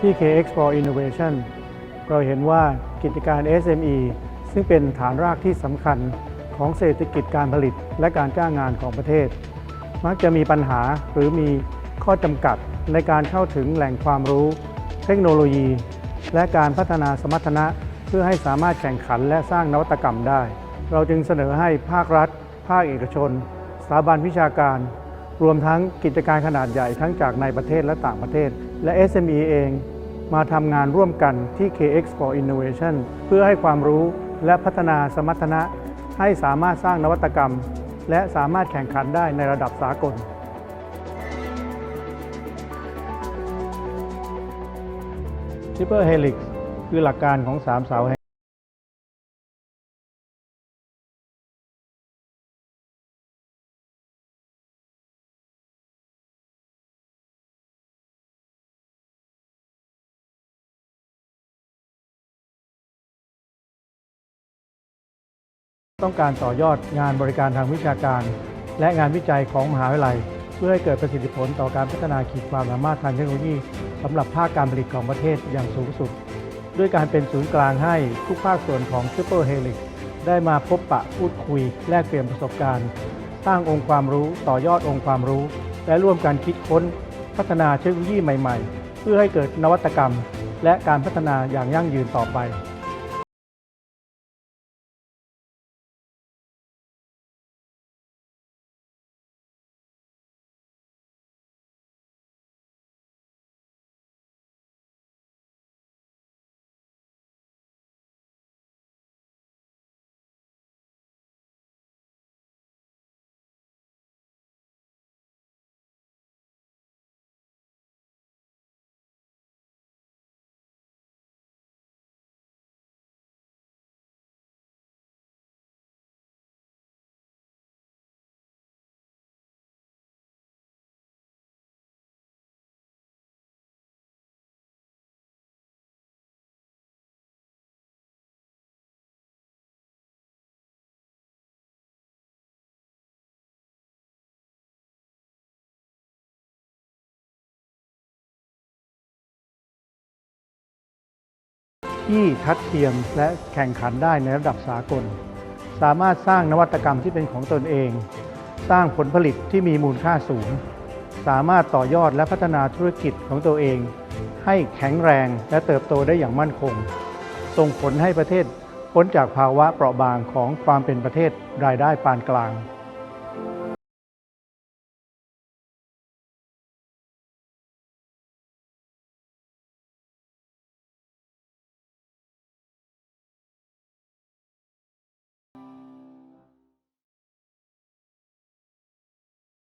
ที่ KX for Innovation เราเห็นว่ากิจการ SME ซึ่งเป็นฐานรากที่สำคัญของเศรษฐกิจการผลิตและการจ้างงานของประเทศ มักจะมีปัญหาหรือมีข้อจำกัดในการเข้าถึงแหล่งความรู้ เทคโนโลยี และการพัฒนาสมรรถนะ เพื่อให้สามารถแข่งขันและสร้างนวัตกรรมได้ เราจึงเสนอให้ภาครัฐ ภาคเอกชน สถาบันวิชาการ รวมทั้งกิจการขนาดใหญ่ทั้งจากในประเทศและต่างประเทศ และ SME เองมาทำงานร่วมกันที่ KX for Innovation เพื่อให้ความรู้และพัฒนาสมรรถนะ ให้สามารถสร้างนวัตกรรม และสามารถแข่งขันได้ในระดับสากล Triple Helix คือหลักการของสามเสา ต้องการต่อยอดงานบริการทางวิชาการ และงานวิจัยของมหาวิทยาลัย เพื่อให้เกิดประสิทธิผลต่อการพัฒนาขีดความสามารถทางเทคโนโลยีสำหรับภาคการผลิตของประเทศอย่างสูงสุด ด้วยการเป็นศูนย์กลางให้ทุกภาคส่วนของ Triple Helix ได้มาพบปะพูดคุย แลกเปลี่ยนประสบการณ์ สร้างองค์ความรู้ต่อยอดองค์ความรู้ และร่วมกันคิดค้น พัฒนาเทคโนโลยีใหม่ ๆ เพื่อให้เกิดนวัตกรรม และการพัฒนาอย่างยั่งยืนต่อไป ที่ทัดเทียมและแข่งขันได้ในระดับสากล สามารถสร้างนวัตกรรมที่เป็นของตนเอง สร้างผลผลิตที่มีมูลค่าสูง สามารถต่อยอดและพัฒนาธุรกิจของตัวเอง ให้แข็งแรงและเติบโตได้อย่างมั่นคง ส่งผลให้ประเทศพ้นจากภาวะเปราะบางของความเป็นประเทศรายได้ปานกลาง